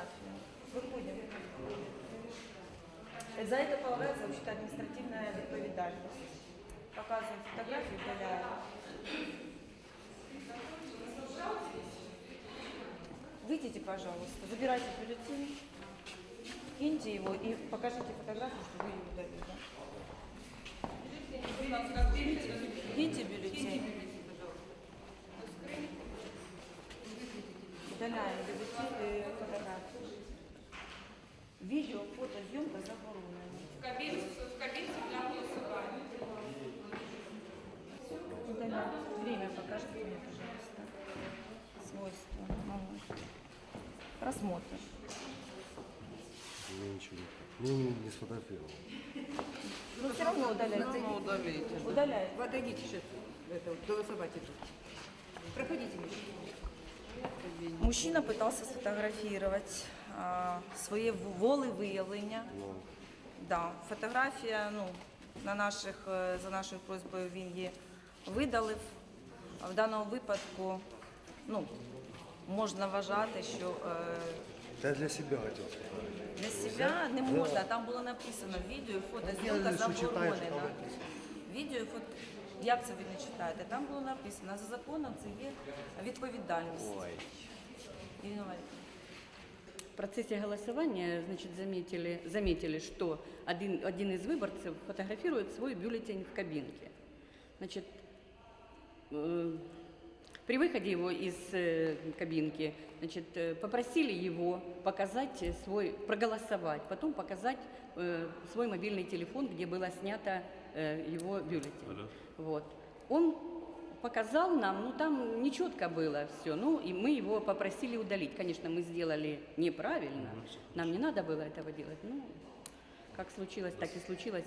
Удаляем фотографию. Выходим. За это полагается вообще-то административная відповідальність. Показываем фотографию, удаляем. Выйдите, пожалуйста, забирайте бюллетень, киньте его и покажите фотографию, что вы ее Удаляем бюллетень и фотографию. Видео, фото, съемка заборонена. В кабинке, в кабинке для голосования. Удаляем. Время покажите мне, пожалуйста. Свойства. Ага. Просмотр. Я ничего не Ну, не, не сфотографировал. Но все равно удаляйте. равно удалите. Удаляйте. Вы отойдите сейчас, это, голосовать идут. Проходите, Миша. Мужчина пытался сфотографировать а, своє волевиявлення. Да, фотографія, ну, на наших, е, за нашою просьбою він її видалив. В даному випадку ну, можна вважати, що е, я для себя хотел сфотографировать. для себе не можна. Там було написано відео, і фото, зйомка заборонена. Відео, і фото. Як це ви не читаєте? Там було написано, за законом це є відповідальність. Ірина Валеріївна. В процессе голосования, значит, заметили, заметили, что один, один из выборцев фотографирует свой бюллетень в кабинке. Значит, э, при выходе его из э, кабинки, значит, э, попросили его показать э, свой, проголосовать, потом показать э, свой мобильный телефон, где было снято э, его бюллетень. Вот. Он показал нам, ну там нечетко было все, ну и мы его попросили удалить. Конечно, мы сделали неправильно, нам не надо было этого делать, ну как случилось, так и случилось.